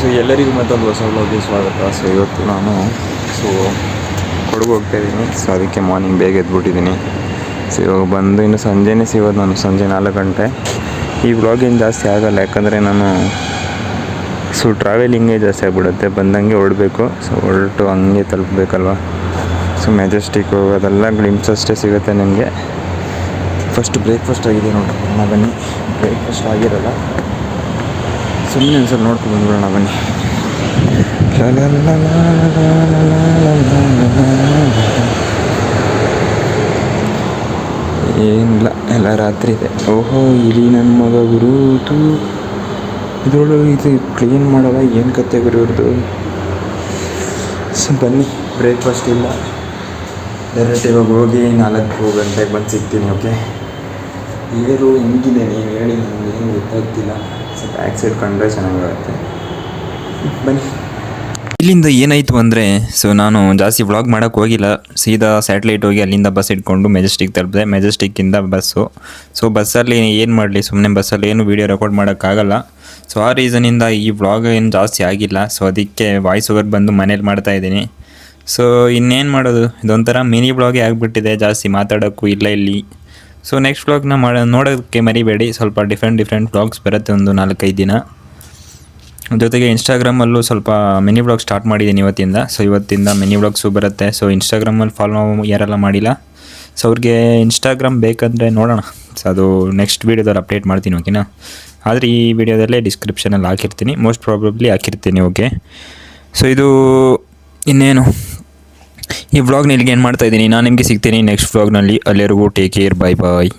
So ಎಲ್ಲರಿಗೂ ಮತ್ತೊಂದು ಹೊಸ ಬ್ಲಾಗ್ಗೆ ಸ್ವಾಗತ. ಸೊ ಇವತ್ತು ನಾನು ಸೊ ಕೊಡಗು ಹೋಗ್ತಾ ಇದ್ದೀನಿ. ಸೊ ಅದಕ್ಕೆ ಮಾರ್ನಿಂಗ್ ಬೇಗ ಎದ್ಬಿಟ್ಟಿದ್ದೀನಿ. ಸೊ ಇವಾಗ ಬಂದು ಇನ್ನು ಸಂಜೆನೇ ಸಿಗೋದು ನಾನು, ಸಂಜೆ ನಾಲ್ಕು ಗಂಟೆ. ಈ ಬ್ಲಾಗ್ ಏನು ಜಾಸ್ತಿ ಆಗಲ್ಲ, ಯಾಕಂದರೆ ನಾನು ಸೊ ಟ್ರಾವೆಲಿಂಗೇ ಜಾಸ್ತಿ ಆಗಿಬಿಡುತ್ತೆ. ಬಂದಂಗೆ ಹೊರಡಬೇಕು. ಸೊ ಹೊರಟು ಹಂಗೆ ತಲುಪಬೇಕಲ್ವ? ಸೊ ಮೆಜೆಸ್ಟಿಕ್ ಅದೆಲ್ಲ ಗ್ಲಿಮ್ಸ್ ಅಷ್ಟೇ ಸಿಗುತ್ತೆ ನಿಮಗೆ. ಫಸ್ಟ್ ಬ್ರೇಕ್ಫಾಸ್ಟ್ ಆಗಿದೆ ನೋಡಿ. ನಾನು ಬನ್ನಿ ಬ್ರೇಕ್ಫಾಸ್ಟ್ ಆಗಿರಲ್ಲ. ಸುಮ್ಮನೆ ಒಂದು ಸಲ ನೋಡ್ಕೊಂಡು ಬಂದ್ಬಿಡೋಣ, ಬನ್ನಿ. ಏನಿಲ್ಲ, ಎಲ್ಲ ರಾತ್ರಿ ಇದೆ. ಓಹೋ ಇಲ್ಲಿ ನನ್ನ ಮಗ ಗುರುತು ಇದ್ರೊಳಗೆ ಇದು ಕ್ಲೀನ್ ಮಾಡಲ್ಲ, ಏನು ಕತೆ ಗುರು ಸೊ, ಬನ್ನಿ ಬ್ರೇಕ್ಫಾಸ್ಟ್ ಇಲ್ಲ. ಡೈರೆಕ್ಟ್ ಇವಾಗ ಹೋಗಿ ನಾಲ್ಕು ಗಂಟೆಗೆ ಬಂದು ಸಿಗ್ತೀನಿ ಓಕೆ ಏರು ಹೆಂಗಿದೆ, ನೀವು ಹೇಳಿ ನನಗೆ ಏನು ಗೊತ್ತಾಗ್ತಿಲ್ಲ. ಸೊ ಬ್ಯಾಕ್ ಸೈಡ್ ಕಂಡ್ರೆ ಚೆನ್ನಾಗಿರುತ್ತೆ. ಬನ್ನಿ. ಇಲ್ಲಿಂದ ಏನಾಯಿತು ಅಂದರೆ ಸೊ ನಾನು ಜಾಸ್ತಿ ವ್ಲಾಗ್ ಮಾಡೋಕ್ಕೆ ಹೋಗಿಲ್ಲ. ಸೀದಾ ಸ್ಯಾಟಲೈಟ್ ಹೋಗಿ ಅಲ್ಲಿಂದ ಬಸ್ ಇಟ್ಕೊಂಡು ಮೆಜೆಸ್ಟಿಕ್ ತಲುಪಿದೆ. ಮೆಜೆಸ್ಟಿಕ್ಕಿಂದ ಬಸ್ಸು ಸೊ ಬಸ್ಸಲ್ಲಿ ಏನು ಮಾಡಲಿ? ಸುಮ್ಮನೆ ಬಸ್ಸಲ್ಲಿ ಏನು ವೀಡಿಯೋ ರೆಕಾರ್ಡ್ ಮಾಡೋಕ್ಕಾಗಲ್ಲ. ಸೊ ಆ ರೀಸನಿಂದ ಈ ವ್ಲಾಗ್ ಏನು ಜಾಸ್ತಿ ಆಗಿಲ್ಲ. ಸೊ ಅದಕ್ಕೆ ವಾಯ್ಸ್ ಓವರ್ ಬಂದು ಮನೇಲಿ ಮಾಡ್ತಾ ಇದ್ದೀನಿ. ಸೊ ಇನ್ನೇನು ಮಾಡೋದು? ಇದೊಂಥರ ಮಿನಿ ಬ್ಲಾಗೇ ಆಗಿಬಿಟ್ಟಿದೆ. ಜಾಸ್ತಿ ಮಾತಾಡೋಕ್ಕೂ ಇಲ್ಲ ಇಲ್ಲಿ. ಸೊ ನೆಕ್ಸ್ಟ್ ವ್ಲಾಗ್ನ ಮಾಡ ನೋಡೋದಕ್ಕೆ ಮರಿಬೇಡಿ. ಸ್ವಲ್ಪ ಡಿಫ್ರೆಂಟ್ ಡಿಫ್ರೆಂಟ್ ವ್ಲಾಗ್ಸ್ ಬರುತ್ತೆ ಒಂದು ನಾಲ್ಕೈದು ದಿನ. ಜೊತೆಗೆ ಇನ್ಸ್ಟಾಗ್ರಾಮಲ್ಲೂ ಸ್ವಲ್ಪ ಮಿನಿ ವ್ಲಾಗ್ ಸ್ಟಾರ್ಟ್ ಮಾಡಿದ್ದೀನಿ ಇವತ್ತಿಂದ. ಸೊ ಇವತ್ತಿಂದ ಮಿನಿ ವ್ಲಾಗ್ಸು ಬರುತ್ತೆ. ಸೊ ಇನ್ಸ್ಟಾಗ್ರಾಮಲ್ಲಿ ಫಾಲೋ ಯಾರೆಲ್ಲ ಮಾಡಿಲ್ಲ? ಸೊ ಅವ್ರಿಗೆ ಇನ್ಸ್ಟಾಗ್ರಾಮ್ ಬೇಕಂದರೆ ನೋಡೋಣ. ಸೊ ಅದು ನೆಕ್ಸ್ಟ್ ವೀಡಿಯೋದಲ್ಲಿ ಅಪ್ಡೇಟ್ ಮಾಡ್ತೀನಿ ಓಕೆನಾ ಆದರೆ ಈ ವಿಡಿಯೋದಲ್ಲೇ ಡಿಸ್ಕ್ರಿಪ್ಷನಲ್ಲಿ ಹಾಕಿರ್ತೀನಿ. ಮೋಸ್ಟ್ ಪ್ರಾಬಬ್ಲಿ ಹಾಕಿರ್ತೀನಿ ಓಕೆ ಸೊ ಇದು ಇನ್ನೇನು? ಈ ವ್ಲಾಗ್ನ ಇಲ್ಲಿಗೆ ಏನು ಮಾಡ್ತಾ ಇದ್ದೀನಿ? ನಾನು ನಿಮಗೆ ಸಿಗ್ತೀನಿ ನೆಕ್ಸ್ಟ್ ವ್ಲಾಗ್ನಲ್ಲಿ ಅಲ್ಲಿವರೆಗೂ ಟೇಕ್ ಕೇರ್ ಬಾಯ್ ಬಾಯ್